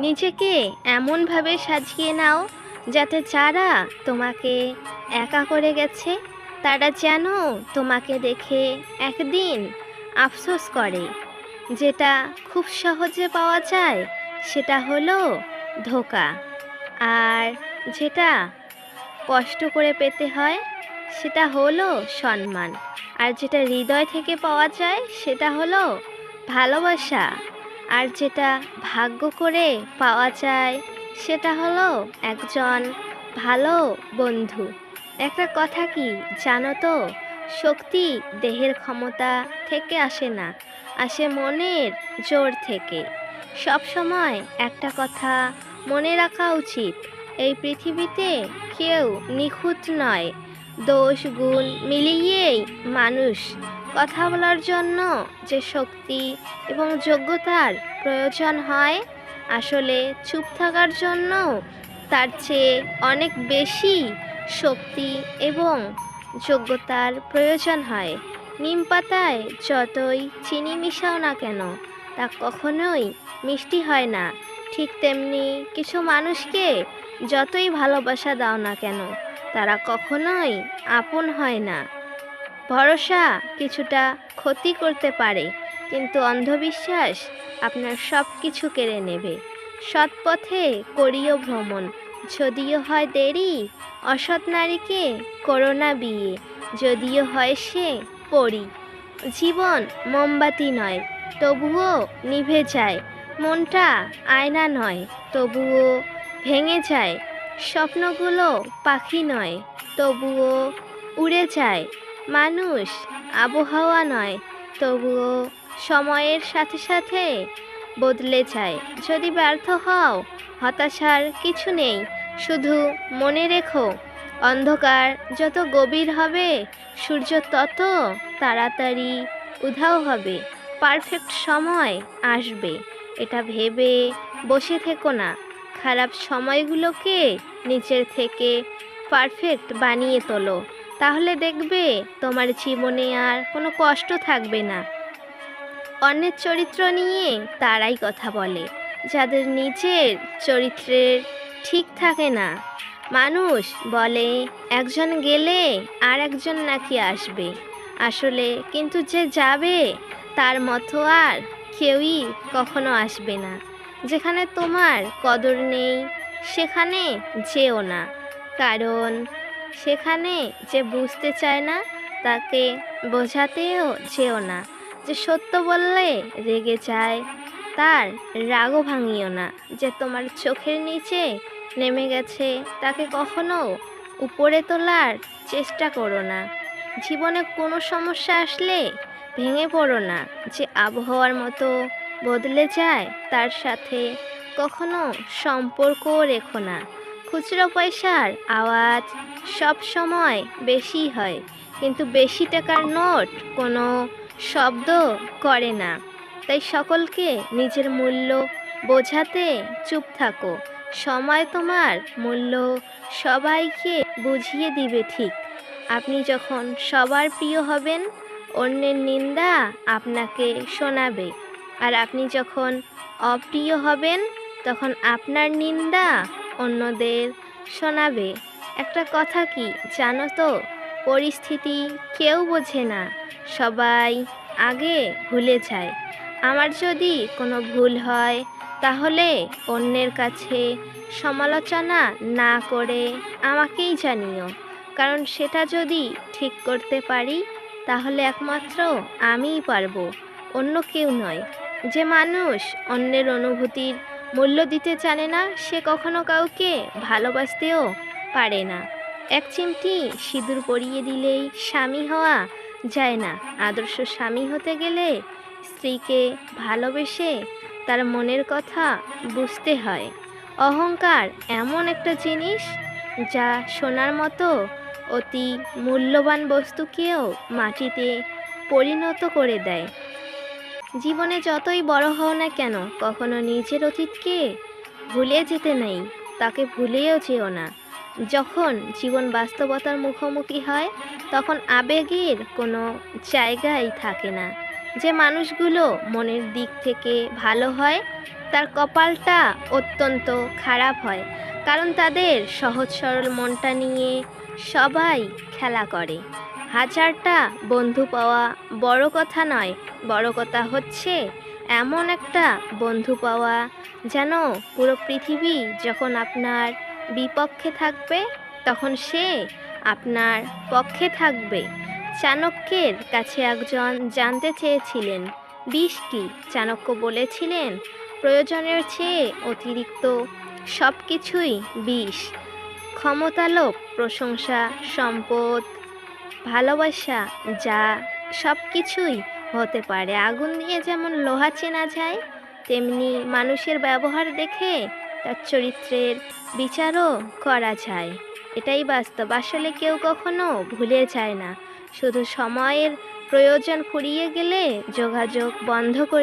নিজেকে এমনভাবে সাজিয়ে নাও যাতে যারা তোমাকে একা করে গেছে, তারা যেন তোমাকে দেখে একদিন আফসোস করে। যেটা খুব সহজে পাওয়া যায়, সেটা হলো ধোকা। আর যেটা কষ্ট করে পেতে হয়, সেটা হলো সম্মান। আর যেটা হৃদয় থেকে পাওয়া যায়, সেটা হলো ভালোবাসা। আর যেটা ভাগ্য করে পাওয়া যায়, সেটা হলো একজন ভালো বন্ধু। একটা কথা কি জানো তো? শক্তি দেহের ক্ষমতা থেকে আসে না, আসে মনের জোর থেকে। সব সময় একটা কথা মনে রাখা উচিত, এই পৃথিবীতে কেউ নিখুঁত নয়। দোষ গুণ মিলিয়েই মানুষ কথা বলার জন্য যে শক্তি এবং যোগ্যতার প্রয়োজন হয়, আসলে চুপ থাকার জন্য তার চেয়ে অনেক বেশি শক্তি এবং যোগ্যতার প্রয়োজন হয়। নিম পাতায় যতই চিনি মিশাও না কেন, তা কখনোই মিষ্টি হয় না। ঠিক তেমনি কিছু মানুষকে যতই ভালোবাসা দাও না কেন, তারা কখনোই আপন হয় না। ভরসা কিছুটা ক্ষতি করতে পারে, কিন্তু অন্ধবিশ্বাস আপনার সব কিছু কেড়ে নেবে। সৎ পথে করিও ভ্রমণ, যদিও হয় দেরি, অসৎ নারীকে করোনা বিয়ে, যদিও হয় সে পড়ি জীবন মোমবাতি নয়, তবুও নিভে যায়, মনটা আয়না নয়, তবুও ভেঙে যায়, স্বপ্নগুলো পাখি নয়, তবুও উড়ে যায় মানুষ আবহাওয়া নয়, তবুও সময়ের সাথে সাথে বদলে যায়। যদি ব্যর্থ হও, হতাশার কিছু নেই, শুধু মনে রেখো, অন্ধকার যত গভীর হবে, সূর্য তত তাড়াতাড়ি উধাও হবে। পারফেক্ট সময় আসবে, এটা ভেবে বসে থেকো না। খারাপ সময়গুলোকে নিচের থেকে পারফেক্ট বানিয়ে তোলো। তাহলে দেখবে তোমার জীবনে আর কোনো কষ্ট থাকবে না। অন্যের চরিত্র নিয়ে তারাই কথা বলে। যাদের নিজের চরিত্রের ঠিক থাকে না। মানুষ বলে, একজন গেলে আর একজন নাকি আসবে। আসলে কিন্তু যে যাবে, তার মতো আর কেউই কখনো আসবে না। যেখানে তোমার কদর নেই, সেখানে যেও না। কারণ সেখানে যে বুঝতে চায় না, তাকে বোঝাতেও যেও না। যে সত্য বললে রেগে যায়, তার রাগও ভাঙিও না। যে তোমার চোখের নিচে নেমে গেছে, তাকে কখনো উপরে তোলার চেষ্টা করো না। জীবনে কোনো সমস্যা আসলে ভেঙে পড়ো না। যে আবহাওয়ার মতো বদলে যায়, তার সাথে কখনো সম্পর্কও রেখো না। খুচরো পয়সার আওয়াজ সব সময় বেশি হয়, কিন্তু বেশি টাকার নোট কোনো শব্দ করে না। তাই সকলকে নিজের মূল্য বোঝাতে চুপ থাকো। সময় তোমার মূল্য সবাইকে বুঝিয়ে দিবে ঠিক। আপনি যখন সবার প্রিয় হবেন, অন্যের নিন্দা আপনাকে শোনাবে। আর আপনি যখন অপ্রিয় হবেন, তখন আপনার নিন্দা অন্যদের শোনাবে। একটা কথা কি জানো তো? পরিস্থিতি কেউ বোঝে না। সবাই আগে ভুলে যায়। আমার যদি কোনো ভুল হয়, তাহলে অন্যের কাছে সমালোচনা না করে আমাকেই জানিও। কারণ সেটা যদি ঠিক করতে পারি, তাহলে একমাত্র আমিই পারব, অন্য কেউ নয়। যে মানুষ অন্যের অনুভূতির মূল্য দিতে জানে না সে কখনো কাউকে ভালোবাসতেও পারে না। এক চিমটি সিঁদুর পরিয়ে দিলেই স্বামী হওয়া যায় না। আদর্শ স্বামী হতে গেলে স্ত্রীকে ভালোবেসে তার মনের কথা বুঝতে হয়। অহংকার এমন একটা জিনিস যা সোনার মতো অতি মূল্যবান বস্তুকেও মাটিতে পরিণত করে দেয়। জীবনে যতই বড় হও না কেন, কখনো নিজের অতীতকে ভুলে যেতে নেই, তাকে ভুলেও যেও না। যখন জীবন বাস্তবতার মুখোমুখি হয়, তখন আবেগের কোনো জায়গাই থাকে না। যে মানুষগুলো মনের দিক থেকে ভালো হয়, তার কপালটা অত্যন্ত খারাপ হয়, কারণ তাদের সহজ সরল মনটা নিয়ে সবাই খেলা করে। হাজারটা বন্ধু পাওয়া বড় কথা নয়, বড় কথা হচ্ছে এমন একটা বন্ধু পাওয়া। যেন পুরো পৃথিবী যখন আপনার বিপক্ষে থাকবে, তখন সে আপনার পক্ষে থাকবে। চাণক্যের কাছে একজন জানতে চেয়েছিলেন। বিষ কি? চাণক্য বলেছিলেন, প্রয়োজনের চেয়ে অতিরিক্ত সব কিছুই বিষ। ক্ষমতালোভ প্রশংসা, সম্পদ ভালোবাসা, যা সব কিছুই হতে পারে। আগুন দিয়ে যেমন লোহা চেনা যায়, তেমনি মানুষের ব্যবহার দেখে তার চরিত্রের বিচারও করা যায়। এটাই বাস্তব। আসলে কেউ কখনো ভুলে যায় না। শুধু সময়ের প্রয়োজন ফুরিয়ে গেলে যোগাযোগ বন্ধ করে